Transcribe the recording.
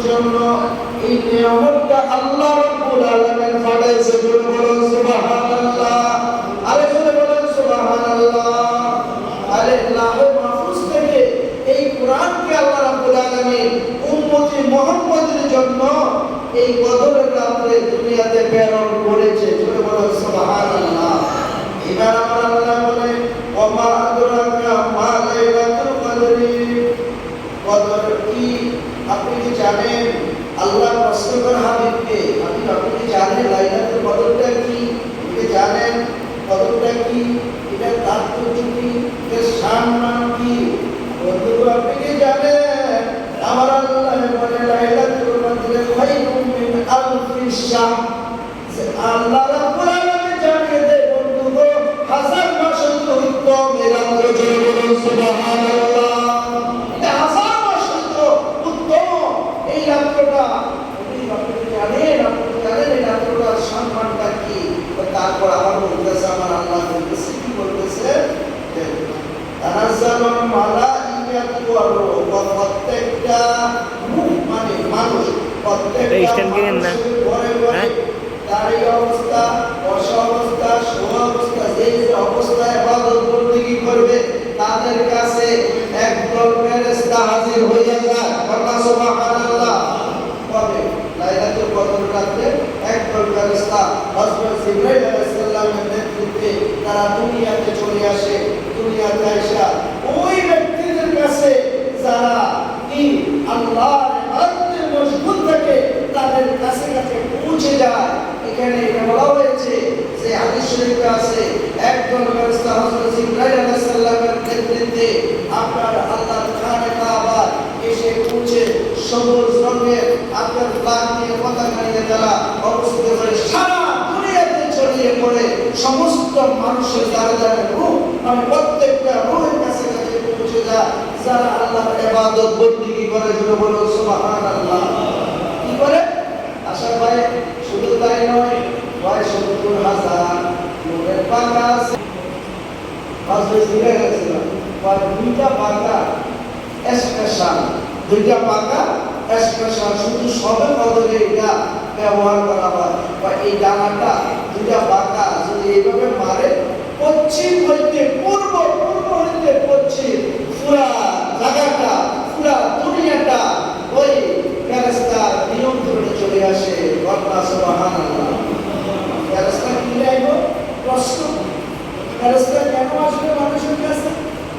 জন্য এই নিয়ামতটা আল্লাহ রাব্বুল আলামিন পাঠাইছে বলে বলুন, সুবহানাল্লাহ। আরে জোরে বলুন, সুবহানাল্লাহ। আরে লাহে মাহফুজ থেকে এই কোরআনকে আল্লাহ রাব্বুল আলামিন উম্মতি মুহাম্মদের জন্য এই কদরের রাত্রে দুনিয়াতে প্রেরণ করেছে। জোরে বলুন, সুবহানাল্লাহ। এবার আমার আল্লাহ বলে, ওমা আদরাকা মা লাইলাতুল কদরি? কদর কি আপনি কি জানেন আল্লাহ করে হাবিবকে? আপনি আপনি কি জানেন লাইলাতুল কদরটা কি? আপনি জানেন কদরটা কি? এটা তাৎপর্য কি এর সম্মান কি? বন্ধু আপনি কি জানেন আমার আল্লাহ বলে লাইলাতুল কদর খায়রুম মিন আলফি যে আল্লাহ তারপর আবার বলতেছে আমার আল্লাহ বলতেছে কি বলতেছে তানাজ্জালুল মালাইকাতু ওয়ার রূহ প্রত্যেকটা মানে মানুষ প্রত্যেকটা কিনেন না? হ্যাঁ? অবস্থা বসা অবস্থা যে অবস্থায় ইবাদত বন্দেগী করবে তাদের কাছে একদল ফেরেশতা হাজির হয়ে যায় আল্লাহ সুবহানাল্লাহ কবে লাইলাতুল কদর রাতে একদল ফেরেশতা হযরত জিবরাইল আলাইহিস সালামের নেতৃত্বে তারা দুনিয়াতে চলে আসে। দুনিয়াতে আসা ওই ব্যক্তিদের কাছে যারা কি আল্লাহর ইবাদতে মশগুল থাকে, তাদের কাছে কাছে পৌঁছে যায়। এখানে এটা বলা হয়েছে যে হাদিস শরীফে আছে, একজন ফেরেশতা হযরত জিবরাইল আলাইহিস সালামের নেতৃত্বে আপনার আল্লাহর খানে কাবা এসে পৌঁছে রঙের আপনার ফ্ল্যাগ নিয়ে পতাকা নিয়ে তারা অবস্থিত করে। সারা দুনিয়াতে ছড়িয়ে পড়ে সমস্ত মানুষের দ্বারা যারা রূপ। মানে প্রত্যেকটা রূহের কাছে কাছে পৌঁছে যায় যারা আল্লাহর ইবাদত বন্দেগী করে জন্য বলো, সুবহানাল্লাহ। কি করে? আশা ভাই শুধু তাই নয় প্রায় সত্তর হাজার লোকের পাকা আছে। পাঁচশো সিগারেট গেছিল প্রায় দুইটা পাকা স্পেশাল দুইটা পাকা স্পেশাল শুধু সবে কদরে এটা ব্যবহার করা হয়। বা এই ডানাটা দুটা পাকা যদি এইভাবে মারে পশ্চিম